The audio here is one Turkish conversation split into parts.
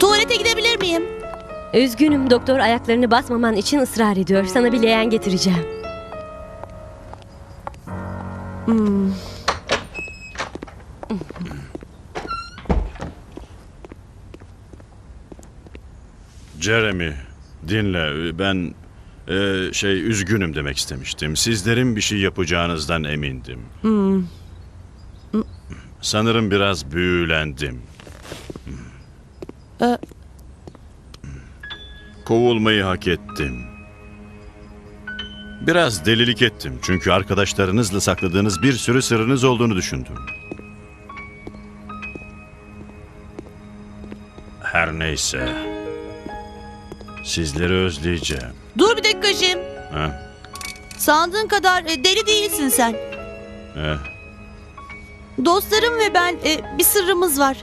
Tuvalete gidebilir miyim? Üzgünüm doktor ayaklarını basmaman için ısrar ediyor. Sana bir leğen getireceğim. Hmm. Jeremy, dinle. Ben e, şey üzgünüm demek istemiştim. Sizlerin bir şey yapacağınızdan emindim. Hmm. Sanırım biraz büyülendim. Ee, Kovulmayı hak ettim. Biraz delilik ettim çünkü arkadaşlarınızla sakladığınız bir sürü sırrınız olduğunu düşündüm. Her neyse. Sizleri özleyeceğim. dur bir dakika Jim. Ha? Sandığın kadar e, deli değilsin sen. Eh. Dostlarım ve ben e, bir sırrımız var.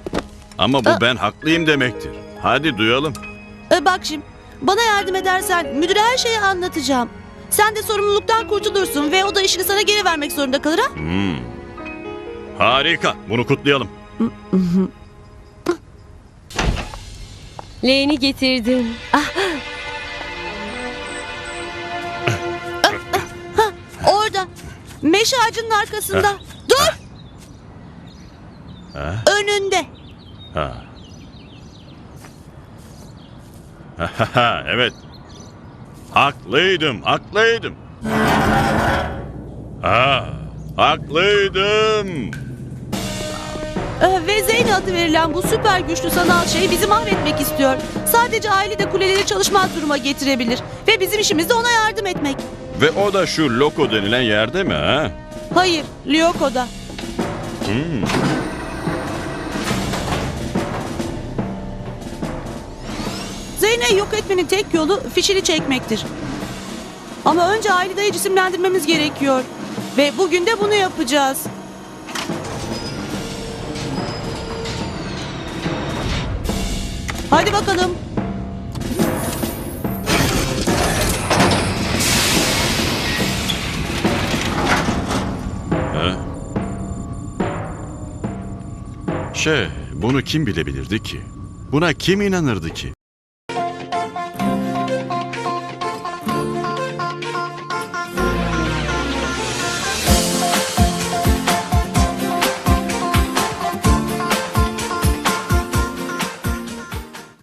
Ama bu Aa. ben haklıyım demektir. Hadi duyalım. E, bak Jim, bana yardım edersen müdüre her şeyi anlatacağım. Sen de sorumluluktan kurtulursun ve o da işini sana geri vermek zorunda kalır ha? Hmm. Harika. Bunu kutlayalım. Leğeni getirdim. Ah, Orada. Meşe ağacının arkasında. Dur! Ha? Önünde. Ha. Ha, evet. Haklıydım, haklıydım. Ha, haklıydım. Ee, Ve Zeyn adı verilen bu süper güçlü sanal şey bizi mahvetmek istiyor. Sadece aile de kuleleri çalışmaz duruma getirebilir. Ve bizim işimiz de ona yardım etmek. Ve o da şu loko denilen yerde mi ha? Hayır, Lyoko'da. Hmm. Zeyn'i yok etmenin tek yolu fişini çekmektir. Ama önce Ailida'yı cisimlendirmemiz gerekiyor. Ve bugün de bunu yapacağız. Hadi bakalım. Ha? Şey, bunu kim bilebilirdi ki? Buna kim inanırdı ki?